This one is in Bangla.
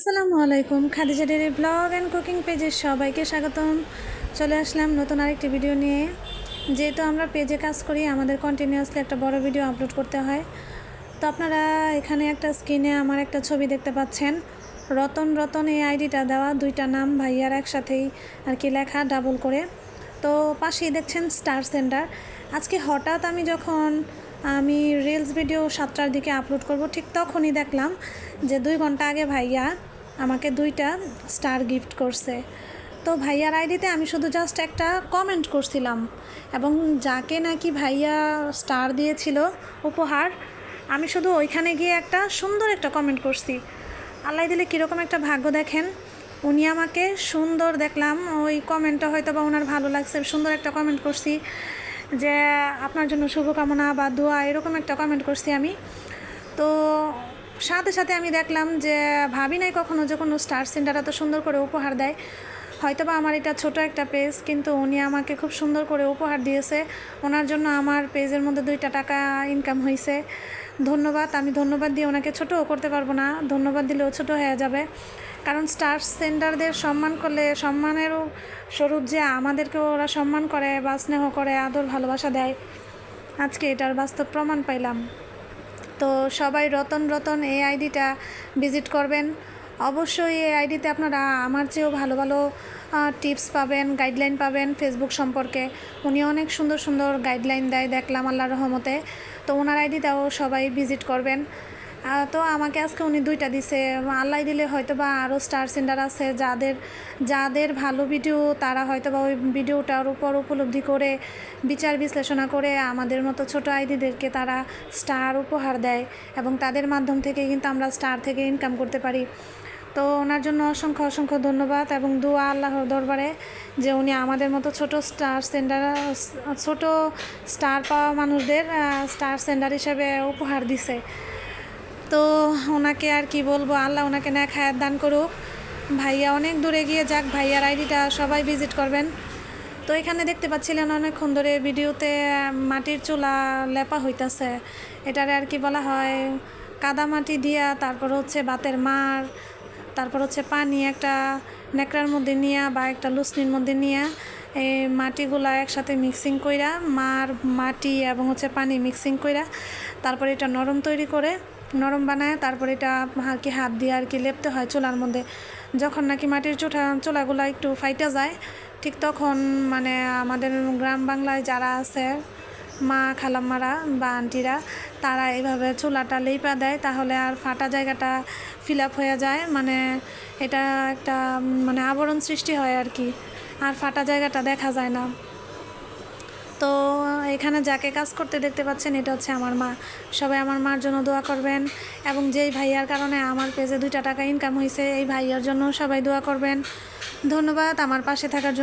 আসসালামু আলাইকুম। Khadija dairy blog and cooking পেজের সবাইকে স্বাগতম। চলে আসলাম নতুন আরেকটি ভিডিও নিয়ে। যেহেতু আমরা পেজে কাজ করি, আমাদের কন্টিনিউয়াসলি একটা বড় ভিডিও আপলোড করতে হয়। তো আপনারা এখানে একটা স্ক্রিনে আমার একটা ছবি দেখতে পাচ্ছেন। রতন রতন এই আইডিটা দেওয়া, দুইটা নাম ভাইয়ার একসাথেই আর কি লেখা ডাবল করে। তো পাশেই দেখছেন স্টার সেন্টার আজকে হঠাৎ আমি যখন আমি রিলস ভিডিও সাতটার দিকে আপলোড করব, ঠিক তখনই দেখলাম যে দুই ঘণ্টা আগে ভাইয়া আমাকে দুইটা স্টার গিফট করছে। তো ভাইয়ার আইডিতে আমি শুধু জাস্ট একটা কমেন্ট করছিলাম। এবং যাকে নাকি ভাইয়া স্টার দিয়েছিল, উপহার, আমি শুধু ওইখানে গিয়ে একটা সুন্দর একটা কমেন্ট করছি। আল্লাহ দিলে কীরকম একটা ভাগ্য দেখেন। উনি আমাকে সুন্দর দেখলাম। ওই কমেন্টটা হয়তো বা ওনার ভালো লাগছে। সুন্দর একটা কমেন্ট করছি যে, আপনার জন্য শুভকামনা বা দোয়া, এরকম একটা কমেন্ট করছি আমি। তো সাথে সাথে আমি দেখলাম যে ভাবি নাই কখনো যে কোনো স্টার সেন্টার এত সুন্দর করে উপহার দেয়। হয়তো বা আমার এটা ছোট একটা পেজ, কিন্তু উনি আমাকে খুব সুন্দর করে উপহার দিয়েছে। ওনার জন্য আমার পেজের মধ্যে দুইটা টাকা ইনকাম হয়েছে ধন্যবাদ, আমি ধন্যবাদ দিয়ে ওনাকে ছোটও করতে পারব না। ধন্যবাদ দিলেও ছোট হয়ে যাবে। কারণ স্টার সেন্টারদের সম্মান করলে সম্মানেরও স্বরূপ যে আমাদেরকেও ওরা সম্মান করে বা স্নেহ করে, আদর, ভালোবাসা দেয়। আজকে এটার বাস্তব প্রমাণ পাইলাম। তো সবাই রতন রতন এই আইডিটা ভিজিট করবেন। অবশ্যই এই আইডিতে আপনারা আমার চেয়েও ভালো ভালো টিপস পাবেন, গাইডলাইন পাবেন ফেসবুক সম্পর্কে। উনি অনেক সুন্দর সুন্দর গাইডলাইন দেয় দেখলাম আল্লাহ রহমতে। তো ওনার আইডিটাও সবাই ভিজিট করবেন। তো আমাকে আজকে উনি দুইটা দিছে। আল্লাহ দিলে হয়তো বা আরও স্টার সেন্টার আছে, যাদের যাদের ভালো ভিডিও তারা হয়তো বা ওই ভিডিওটার উপর উপলব্ধি করে, বিচার বিশ্লেষণা করে, আমাদের মতো ছোট আইডিদেরকে তারা স্টার উপহার দেয় এবং তাদের মাধ্যম থেকে কিন্তু আমরা স্টার থেকে ইনকাম করতে পারি। তো ওনার জন্য অসংখ্য অসংখ্য ধন্যবাদ এবং দোয়া আল্লাহর দরবারে যে উনি আমাদের মতো ছোট স্টার সেন্টার ছোট স্টার পাওয়া মানুষদের স্টার সেন্টার হিসেবে উপহার দিছে। তো ওনাকে আর কি বলব, আল্লাহ ওনাকে ন্যাক হায়াত দান করুক। ভাইয়া অনেক দূরে গিয়ে যাক, ভাইয়ার আইডিটা সবাই ভিজিট করবেন। তো এখানে দেখতে পাচ্ছিলেন অনেকক্ষণ ধরে ভিডিওতে মাটির চুলা লেপা হইতাছে। এটারে আর কি বলা হয় কাদা মাটি দিয়া, তারপর হচ্ছে বাতের মার, তারপর হচ্ছে পানি একটা নেকড়ার মধ্যে নিয়া বা একটা লুসনির মধ্যে নিয়া এই মাটিগুলা একসাথে মিক্সিং কইরা, মার, মাটি এবং হচ্ছে পানি মিক্সিং কইরা, তারপরে এটা নরম তৈরি করে নরম বানায়, তারপরে এটা আর কি হাত দিয়ে আর কি লেপতে হয় চুলার মধ্যে। যখন নাকি মাটির চুঠা, চুলাগুলো একটু ফাইটা যায়, ঠিক তখন মানে আমাদের গ্রাম বাংলায় যারা আছে, মা, খালাম্মারা বা আন্টিরা, তারা এইভাবে চুলাটা লেপা দেয়, তাহলে আর ফাটা জায়গাটা ফিল আপ হয়ে যায়। মানে এটা একটা মানে আবরণ সৃষ্টি হয় আর কি। আর ফাটা জায়গাটা দেখা যায় না। তো এখানে যাকে কাজ করতে দেখতে পাচ্ছেন, এটা হচ্ছে আমার মা। সবাই আমার মার জন্য দোয়া করবেন এবং যেই ভাইয়ার কারণে আমার পেজে দুইটা টাকা ইনকাম হয়েছে এই ভাইয়ার জন্য সবাই দোয়া করবেন। ধন্যবাদ, আমার পাশে থাকার জন্য।